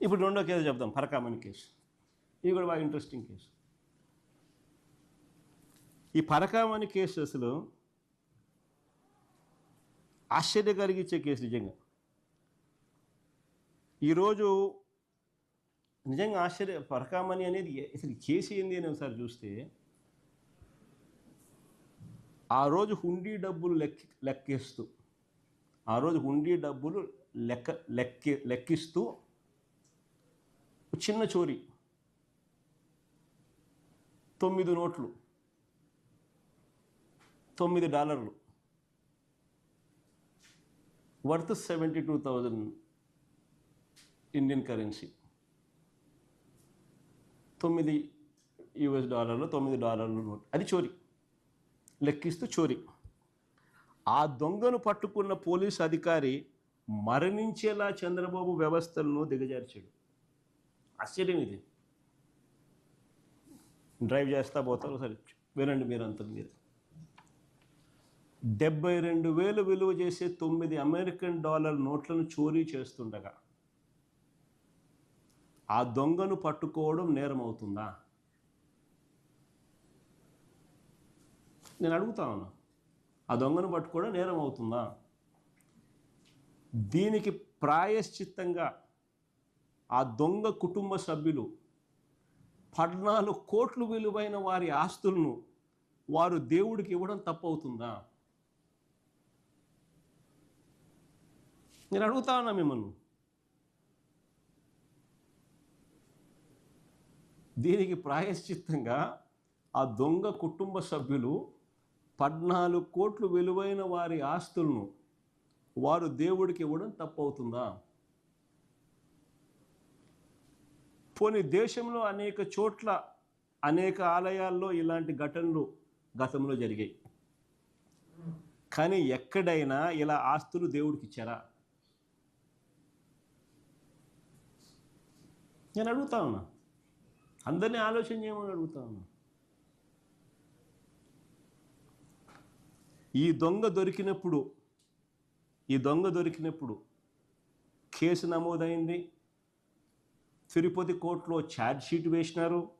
ఇప్పుడు రెండో కేసు చెప్దాం పరకామణి కేసు. ఇది కూడా బాగా ఇంట్రెస్టింగ్ కేసు. ఈ పరకామణి కేసు అసలు ఆశ్చర్య కలిగించే కేసు నిజంగా. ఈరోజు నిజంగా ఆశ్చర్య పరకామణి అనేది అసలు కేసు ఏంది అని ఒకసారి చూస్తే ఆ రోజు హుండీ డబ్బులు లెక్క లెక్కిస్తూ ఆ రోజు హుండీ డబ్బులు లెక్క లెక్కి లెక్కిస్తూ చిన్న చోరీ. తొమ్మిది నోట్లు. తొమ్మిది డాలర్లు. Worth seventy two thousand Indian currency. తొమ్మిది యుఎస్ డాలర్లు తొమ్మిది డాలర్లు నోట్. అది చోరీ. లెక్కిస్తూ చోరీ. ఆ దొంగను పట్టుకున్న పోలీస్ అధికారి మరణించేలా చంద్రబాబు వ్యవస్థలను దిగజార్చాడు. ఆశ్చర్యం ఇది. డ్రైవ్ చేస్తా పోతారు సరే. వినండి మీరు అంత మీరు. డెబ్బై రెండు వేలు విలువ చేసే తొమ్మిది అమెరికన్ డాలర్ నోట్లను చోరీ చేస్తుండగా ఆ దొంగను పట్టుకోవడం నేరం అవుతుందా నేను అడుగుతా ఉన్నా. ఆ దొంగను పట్టుకోవడం నేరం అవుతుందా దీనికి ప్రాయశ్చిత్తంగా ఆ దొంగ కుటుంబ సభ్యులు పద్నాలుగు కోట్లు విలువైన వారి ఆస్తులను వారు దేవుడికి ఇవ్వడం తప్పవుతుందా? నేను అడుగుతా ఉన్నా మిమ్మల్ని. దీనికి ప్రాయశ్చిత్తంగా ఆ దొంగ కుటుంబ సభ్యులు పద్నాలుగు కోట్లు విలువైన వారి ఆస్తులను వారు దేవుడికి ఇవ్వడం తప్పవుతుందా? పోనీ దేశంలో అనేక చోట్ల అనేక ఆలయాల్లో ఇలాంటి ఘటనలు గతంలో జరిగాయి. కానీ ఎక్కడైనా ఇలా ఆస్తులు దేవుడికి ఇచ్చారా? నేను అడుగుతా ఉన్నా. అందరినీ ఆలోచన చేయమని అడుగుతా ఉన్నా. ఈ దొంగ దొరికినప్పుడు ఈ దొంగ దొరికినప్పుడు కేసు నమోదైంది. తిరుపతి కోర్టులో ఛార్జ్ షీట్ వేసినారు.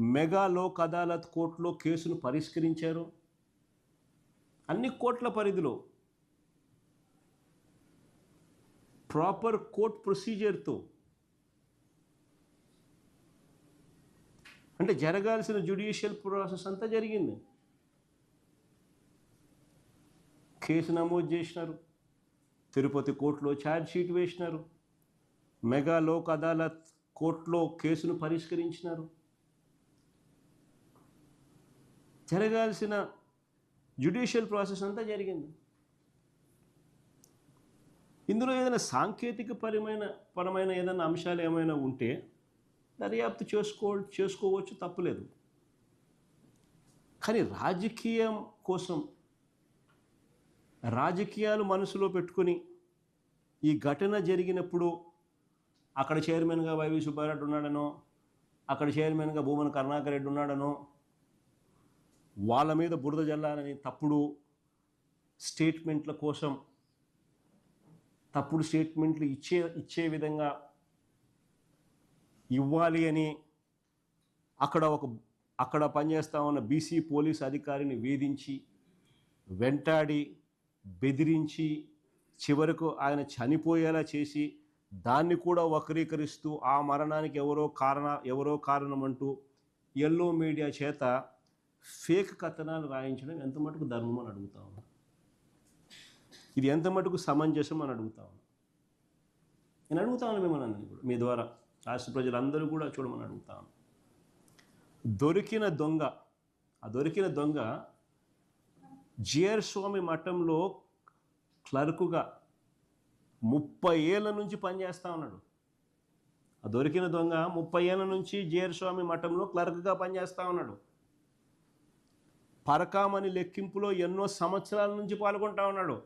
మెగా లోక్ అదాలత్ కోర్టులో కేసును పరిష్కరించారు. అన్ని కోర్టుల పరిధిలో ప్రాపర్ కోర్ట్ ప్రొసీజర్తో అంటే జరగాల్సిన జ్యుడిషియల్ ప్రాసెస్ అంతా జరిగింది. కేసు నమోదు చేసినారు. తిరుపతి కోర్టులో ఛార్జ్ షీట్ వేసినారు. మెగా లోక్ అదాలత్ కోర్టులో కేసును పరిష్కరించినారు. జరగాల్సిన జ్యుడిషియల్ ప్రాసెస్ అంతా జరిగింది. ఇందులో ఏదైనా సాంకేతిక పరమైన పరమైన ఏదైనా అంశాలు ఏమైనా ఉంటే దర్యాప్తు చేసుకో చేసుకోవచ్చు తప్పులేదు. కానీ రాజకీయం కోసం రాజకీయాలు మనసులో పెట్టుకొని ఈ ఘటన జరిగినప్పుడు అక్కడ చైర్మన్గా వైవి సుబ్బారెడ్డి ఉన్నాడనో అక్కడ చైర్మన్గా భూమన కరుణాకర్ రెడ్డి ఉన్నాడనో వాళ్ళ మీద బురద జల్లాలని తప్పుడు స్టేట్మెంట్ల కోసం తప్పుడు స్టేట్మెంట్లు ఇచ్చే ఇచ్చే విధంగా ఇవ్వాలి అని అక్కడ ఒక అక్కడ పనిచేస్తా ఉన్న బీసీ పోలీస్ అధికారిని వేధించి వెంటాడి బెదిరించి చివరకు ఆయన చనిపోయేలా చేసి దాన్ని కూడా వక్రీకరిస్తూ ఆ మరణానికి ఎవరో కారణ ఎవరో కారణం అంటూ ఎల్లో మీడియా చేత ఫేక్ కథనాలు రాయించడం ఎంత మటుకు ధర్మం అని అడుగుతా ఉన్నా. ఇది ఎంత మటుకు సమంజసం అని అడుగుతా ఉన్నా. నేను అడుగుతాను మిమ్మల్ని అందరినీ కూడా మీ ద్వారా రాష్ట్ర ప్రజలందరూ కూడా చూడమని అడుగుతాను దొరికిన దొంగ ఆ దొరికిన దొంగ జిఆర్ స్వామి మఠంలో క్లర్కుగా ముప్పై ఏళ్ళ నుంచి పనిచేస్తూ ఉన్నాడు. ఆ దొరికిన దొంగ ముప్పై ఏళ్ళ నుంచి జిఆర్ స్వామి మఠంలో క్లర్క్గా పనిచేస్తూ ఉన్నాడు. పరకామని లెక్కింపులో ఎన్నో సంవత్సరాల నుంచి పాల్గొంటా ఉన్నాడు.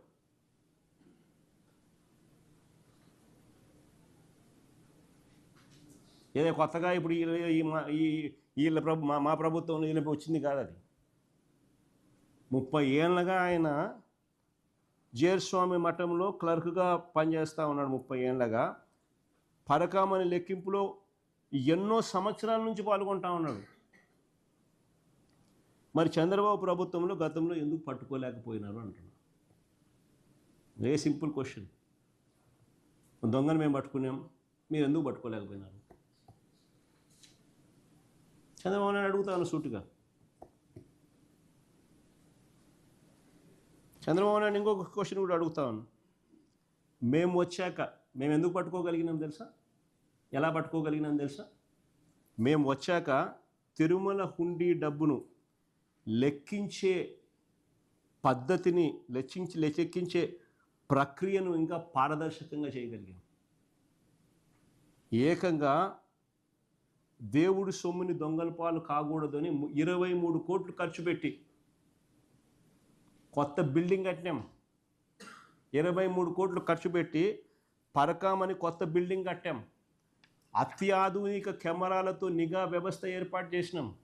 ఏదో కొత్తగా ఇప్పుడు ఈ- వీళ్ళ ప్రభు మా మా ప్రభుత్వంలో వీళ్ళ వచ్చింది కాదు అది. ముప్పై ఏళ్ళగా ఆయన జేర్స్వామి మఠంలో క్లర్క్గా పనిచేస్తూ ఉన్నాడు ముప్పై ఏళ్ళగా. పరకామని లెక్కింపులో ఎన్నో సంవత్సరాల నుంచి పాల్గొంటా ఉన్నాడు. మరి చంద్రబాబు ప్రభుత్వంలో గతంలో ఎందుకు పట్టుకోలేకపోయినారు అంటున్నాను వెరీ సింపుల్ క్వశ్చన్. దొంగను మేము పట్టుకున్నాం మీరు ఎందుకు పట్టుకోలేకపోయినారు? చంద్రబాబు నాయుడు అడుగుతాను సూటిగా. చంద్రబాబు నాయుడు ఇంకొక క్వశ్చన్ కూడా అడుగుతాను మేము వచ్చాక మేము ఎందుకు పట్టుకోగలిగినాం తెలుసా? ఎలా పట్టుకోగలిగినాం తెలుసా? మేము వచ్చాక తిరుమల హుండీ డబ్బును లెక్కించే పద్ధతిని లెక్కించి లెక్కించే ప్రక్రియను ఇంకా పారదర్శకంగా చేయగలిగాం. ఏకంగా దేవుడి సొమ్ముని దొంగల పాలు కాకూడదని ఇరవై మూడు కోట్లు ఖర్చు పెట్టి కొత్త బిల్డింగ్ కట్టినాం. ఇరవై మూడు కోట్లు ఖర్చు పెట్టి పరకామని కొత్త బిల్డింగ్ కట్టాం. అత్యాధునిక కెమెరాలతో నిఘా వ్యవస్థ ఏర్పాటు చేసినాం.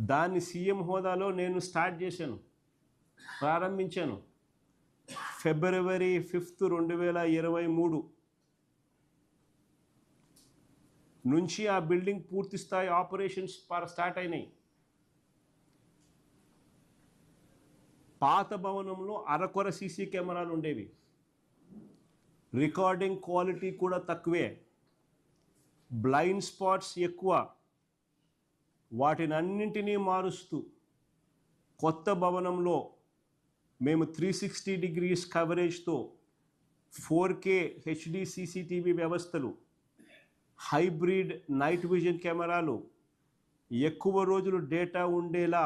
దాన్ని సీఎం హోదాలో నేను స్టార్ట్ చేశాను. ప్రారంభించాను. ఫిబ్రవరి ఫిఫ్త్ రెండు వేల ఇరవై మూడు నుంచి ఆ బిల్డింగ్ పూర్తి స్థాయి ఆపరేషన్స్ పర- స్టార్ట్ అయినాయి. పాత భవనంలో అరకొర సీసీ కెమెరాలు ఉండేవి. రికార్డింగ్ క్వాలిటీ కూడా తక్కువే. బ్లైండ్ స్పాట్స్ ఎక్కువ. వాటిని అన్నింటినీ మారుస్తూ కొత్త భవనంలో మేము త్రీ సిక్స్టీ డిగ్రీస్ కవరేజ్తో ఫోర్ కే హెచ్డి సీసీటీవీ వ్యవస్థలు హైబ్రిడ్ నైట్ విజన్ కెమెరాలు ఎక్కువ రోజులు డేటా ఉండేలా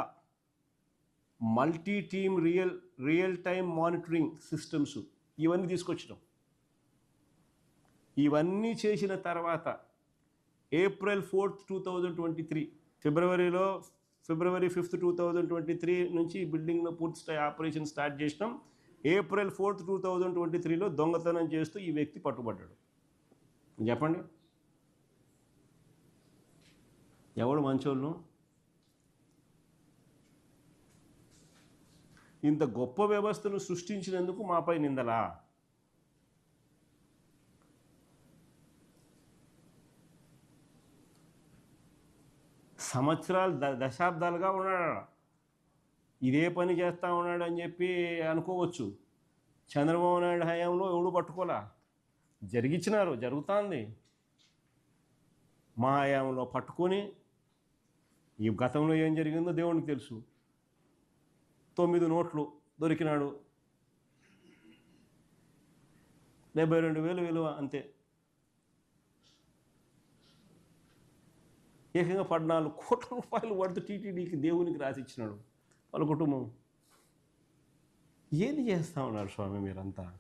multi team real real time monitoring systems ఇవన్నీ తీసుకొచ్చినాం. ఇవన్నీ చేసిన తర్వాత April fourth two thousand twenty three ఫిబ్రవరిలో February fifth two thousand twenty three నుంచి బిల్డింగ్లో పూర్తి స్థాయి ఆపరేషన్ స్టార్ట్ చేసినాం. April fourth two thousand twenty త్రీలో దొంగతనం చేస్తూ ఈ వ్యక్తి పట్టుబడ్డాడు. చెప్పండి. ఎవడు మంచోళ్ళు? ఇంత గొప్ప వ్యవస్థను సృష్టించినందుకు మాపై నిందలా? సంవత్సరాలు ద దశాబ్దాలుగా ఉన్నాడు? ఇదే పని చేస్తూ ఉన్నాడు అని చెప్పి అనుకోవచ్చు. చంద్రబాబు నాయుడు హయాంలో ఎవడు పట్టుకోలా? జరిగించినారు జరుగుతుంది. మా హయాంలో పట్టుకొని ఈ గతంలో ఏం జరిగిందో దేవునికి తెలుసు. తొమ్మిది నోట్లు దొరికినాడు. డెబ్బై రెండు వేలు విలువ అంతే. ఏకంగా పద్నాలుగు కోట్ల రూపాయలు పడుతూ టీటీడీకి దేవునికి రాసిచ్చినాడు వాళ్ళ కుటుంబం. ఏది చేస్తా ఉన్నారు స్వామి మీరంతా?